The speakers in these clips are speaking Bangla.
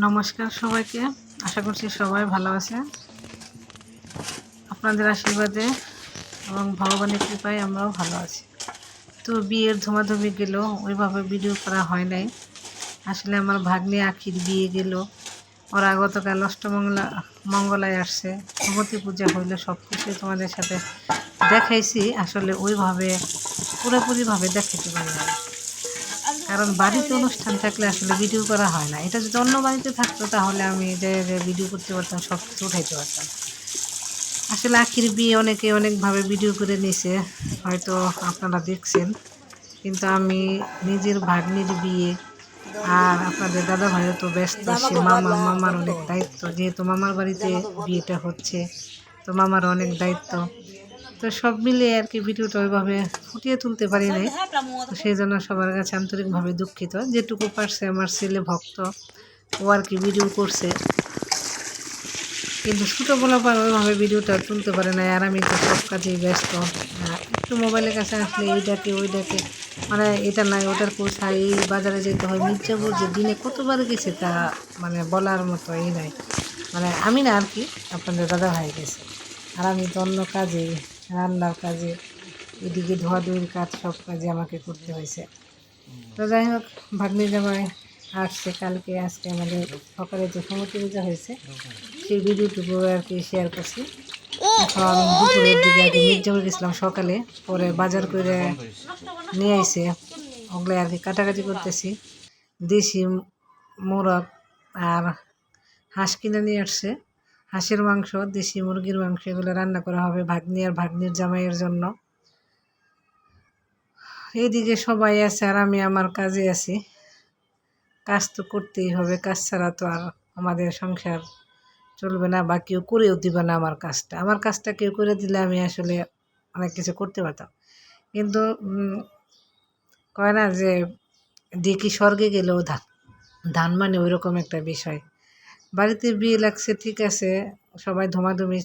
নমস্কার সবাইকে। আশা করছি সবাই ভালো আছে। আপনাদের আশীর্বাদে এবং ভগবানের কৃপায় আমরাও ভালো আছি। তো বিয়ের ধুমাধুমি গেল, ওইভাবে ভিডিও করা হয় নাই। আসলে আমার ভাগ্নে আখির বিয়ে গেল। ওরা গতকাল অষ্টমঙ্গলা, মঙ্গলায় আসছে। ভগবতী পূজা হইল সব কিছুই তোমাদের সাথে দেখাইছি। আসলে ওইভাবে পুরোপুরিভাবে দেখাতে পারি কারণ বাড়িতে অনুষ্ঠান থাকলে আসলে ভিডিও করা হয় না। এটা যদি অন্য বাড়িতে থাকতো, তাহলে আমি যে ভিডিও করতে পারতাম, সব কিছু উঠাইতে পারতাম। আসলে আখির বিয়ে অনেকে অনেকভাবে ভিডিও করে নিছে, হয়তো আপনারা দেখছেন। কিন্তু আমি নিজের ভাগ্নির বিয়ে আর আপনাদের দাদা ভাইও তো ব্যস্ত, সে মামা মামার অনেক দায়িত্ব। যেহেতু মামার বাড়িতে বিয়েটা হচ্ছে, তো মামার অনেক দায়িত্ব। তো সব মিলিয়ে আর কি ভিডিওটা ওইভাবে ফুটিয়ে তুলতে পারি নাই। তো সেই জন্য সবার কাছে আন্তরিকভাবে দুঃখিত। যেটুকু পারছে আমার ছেলে ভক্ত ও আর কি ভিডিও করছে। কিন্তু ছোটো বলা পর ওইভাবে ভিডিওটা তুলতে পারে না আর আমি তো সব কাজেই ব্যস্ত। একটু মোবাইলের কাছে আসলে এই ডাকে ওই ডাকে মানে এটা নাই ওটার কোথায় এই বাজারে যেতে হয়। মির্জাপুর যে দিনে কতবার গেছে তা মানে বলার মতো এই নাই। মানে আমি না আর কি আপনাদের দাদা ভাই গেছে। আর আমি তো অন্য কাজে রান্নার কাজে, এদিকে ধোয়াধুয়ির কাজ, সব কাজে আমাকে করতে হয়েছে। তো যাই হোক, ভাগ্নি জামাই আসছে কালকে, আজকে আমাদের সকালে যে সমতি পূজা হয়েছে, সেই ভিডিওটুকু আর কি শেয়ার করছি। এখন দুপুরের দিকে আর কি মির্জাপুর গেছিলাম সকালে, পরে বাজার করে নিয়ে আইসে ওগুলো আর কি কাটাকাটি করতেছি। দেশি মোরগ আর হাঁস কিনে নিয়ে আসছে। হাঁসের মাংস, দেশি মুরগির মাংস এগুলো রান্না করা হবে ভাগ্নি আর ভাগ্নির জামাইয়ের জন্য। এইদিকে সবাই আছে আর আমি আমার কাজে আছি। কাজ তো করতেই হবে, কাজ ছাড়া তো আর আমাদের সংসার চলবে না বা কেউ করেও দিবে না আমার কাজটা। আমার কাজটা কেউ করে দিলে আমি আসলে অনেক কিছু করতে পারতাম। কিন্তু কয় না যে, দেখি স্বর্গে গেলেও ধান। ধান মানে ওই রকম একটা বিষয়। বাড়িতে বিয়ে লাগছে, ঠিক আছে, সবাই ধুমাধুমি,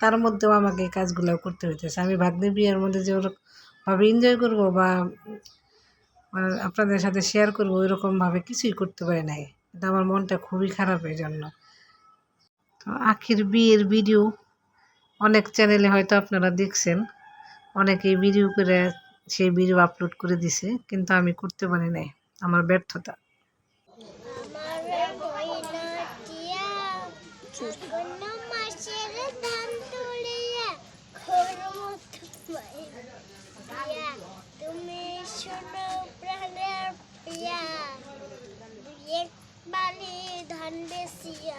তার মধ্যেও আমাকে এই কাজগুলো করতে হইতেছে। আমি ভাগ্নি বিয়ের মধ্যে যে ওরকমভাবে এনজয় করব বা মানে আপনাদের সাথে শেয়ার করব ওই রকমভাবে কিছুই করতে পারি নাই। কিন্তু আমার মনটা খুবই খারাপ এই জন্য তো আখির বিয়ের ভিডিও অনেক চ্যানেলে হয়তো আপনারা দেখছেন, অনেকেই ভিডিও করে, সেই ভিডিও আপলোড করে দিছে, কিন্তু আমি করতে পারি নাই, আমার ব্যর্থতা আমার ময়নাটিয়া কোন মাসের ধান তুলিয়া খরমত মাইয়া তুমি শোনো প্রাণের প্রিয়া এক বালি ধান বেসিয়া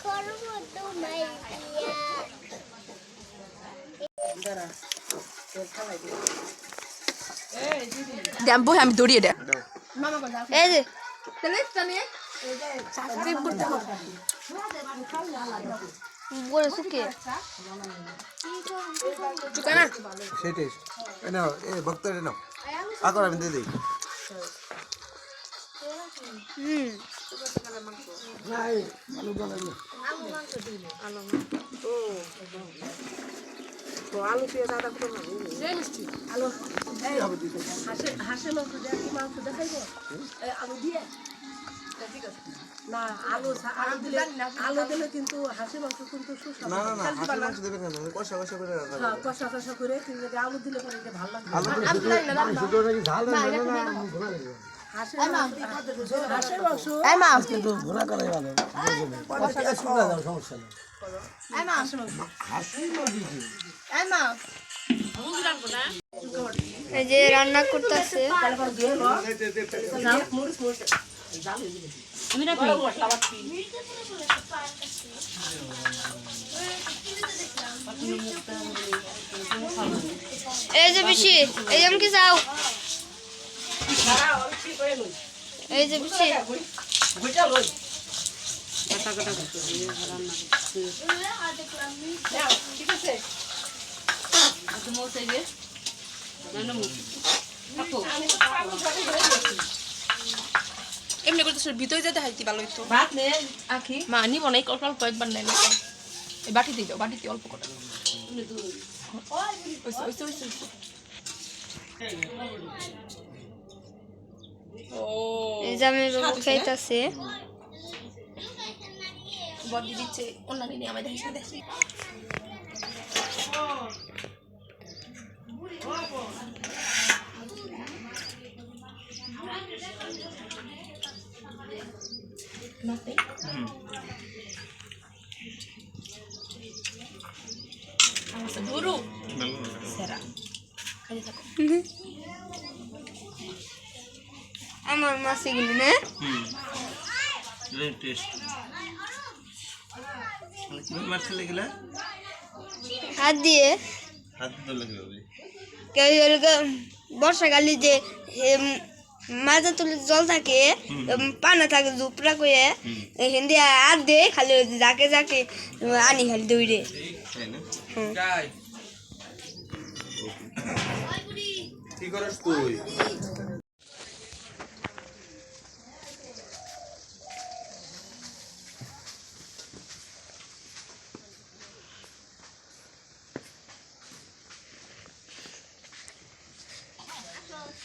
করব তোমায় দিয়া দেন বই আমি দৌড়িয়ে দেন এই যে বলেছ কে? সেটাই। এই নাও আলু দিয়ে দিলে কিন্তু হাঁসের মাংস কিন্তু কষা কষা করে হ্যাঁ, আলু দিলে ভালো লাগবে যে রান্না করতেছে এই যে বেশি এই যে আমাকে যাও। এই যে বেশি এমনি করতে ভিতরে যেতে হাইতি ভালো হইতো? মা নিব না অল্প অল্প একবার নেন এই বাটি দিয়ে দাও বাটিতে অল্প করে। ওইসে, ওইসে, ওইসে, ওইসে। ও এই যে আমি বাবু খাইতেছে। বডি দিচ্ছে অন্যান্য নিয়ে আমাদের হিসেবে দেখছি দুরু সেরা। খালি থাকো। আমার মাসে গেলি না টেস্ট কীভাবে মারতে লেগেলা হাত দিয়ে। হাত এলাকা বর্ষাকালে যে মাজা তুলে জল থাকে পানা থাকে জুপড়া করে হিন্দি হাত দিয়ে খালি যাকে যাকে আনি খালি দৌড়ে না? কি করিস তুই?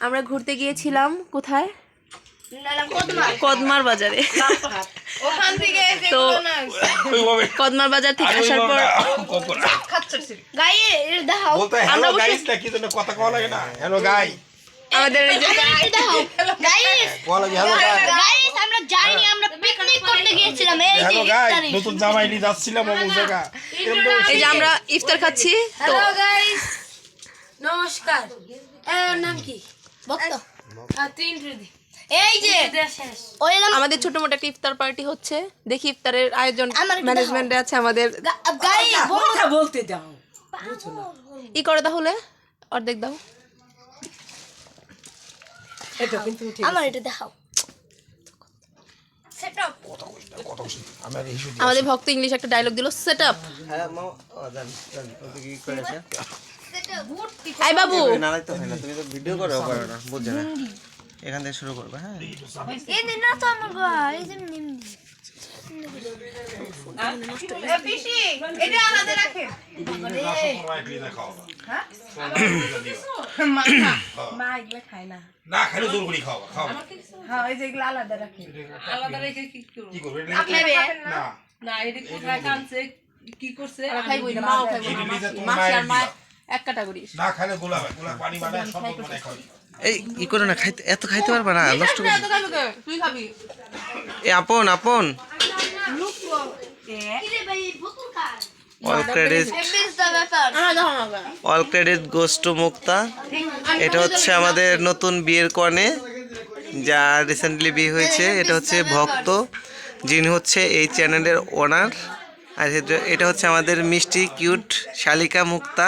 আমরা ঘুরতে গিয়েছিলাম কোথায়? কদমার। বাজারে। ওখান থেকে তো কদমার বাজার থেকে আসার পর আমাদের আমরা যাইনি নতুন জামাই নিয়ে যাচ্ছিলাম অমুক জায়গা এই যে আমরা ইফতার খাচ্ছি তো নমস্কার। নাম কি? ভক্ত এই যে আমাদের ছোট মোটো একটা ইফতার পার্টি হচ্ছে। দেখি ইফতারের আয়োজন ম্যানেজমেন্টে আছে আমাদের। বলতে দাও। ই করে তাহলে অর্ধেক দাও। এটা আমার এটা দেখাও। আমাদের ভক্ত ইংলিশ একটা ডায়লগ দিল সেট আপ হ্যাঁ আই বাবু! হয় তুমি তো ভিডিও করো না বুঝছ না? এখান থেকে শুরু করবে হ্যাঁ। এই দিন না তো আমার এই হ্যাঁ যেগুলো আলাদা রাখি কি করবে? না? এটা কোথায় কানছে করছে? এক ক্যাটাগরি না খাইলে গোলা হয়। গোলা পানি বানায় সব বানায় খাওয়া। এই ই করো না খাইতে এত খাইতে পারবা না নষ্ট করে এ আপন আপন। All credit all credit goes to Mukta এটা হচ্ছে আমাদের নতুন বিয়ের কনে যা রিসেন্টলি বিয়ে হয়েছে। এটা হচ্ছে ভক্ত যিনি হচ্ছে এই চ্যানেলের ওনার আর এটা- এটা হচ্ছে আমাদের মিষ্টি কিউট শালিকা মুক্তা।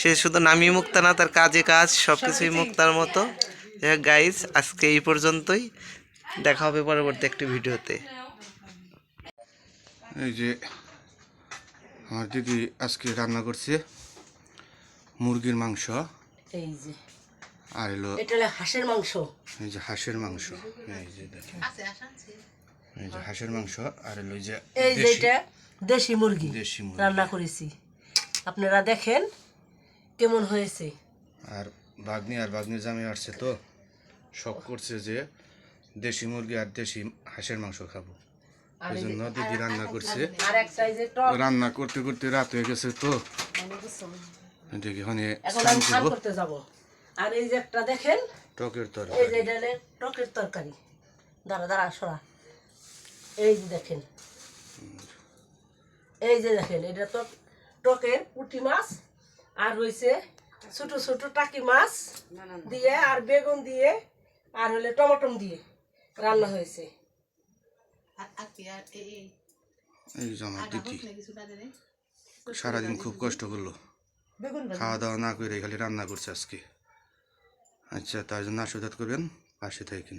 সে শুধু নামি মুক্তা না তার কাজে কাজ সব কিছুই মুক্তার মতো। গাইজ আজকে এই পর্যন্তই। দেখা হবে পরবর্তী একটি ভিডিওতে। এই যে আমার দিদি আজকে রান্না করছে মুরগির মাংস। এই যে। আর এলো এটা হলো হাঁসের মাংস। এই যে হাঁসের মাংস। এই যে দেখেন। এই যে হাঁসের মাংস আর এলো এই যে এই দেশি- যেটা দেশি মুরগি দেশি মুরগি। রান্না করেছি। আপনারা দেখেন কেমন হয়েছে? আর বাগনি আর বাগনির জামে আসছে তো। শখ করছে যে দেশি মুরগি আর দেশি হাঁসের মাংস খাব। এই জন্য দিদি রান্না করছে। রান্না করতে করতে রাত হয়ে গেছে তো। দেখি ওখানে স্নান করতে যাব। আর এই যে একটা দেখেন টকের এই যে তরকারি এটা টকের তরকারি। দাঁড়া দাঁড়া সরা। এই যে দেখেন। এই যে দেখেন এটা তো টকের পুঁটি মাছ। আর হয়েছে ছোট ছোট টাকি মাছ দিয়ে আর বেগুন দিয়ে আর হলে টমাটম দিয়ে রান্না হয়েছে। এই যে আমার দিদি সারাদিন খুব কষ্ট করল। খাওয়া দাওয়া না করে খালি রান্না করছে আজকে। আচ্ছা তার জন্য আশীর্বাদ করবেন পাশে থাকেন।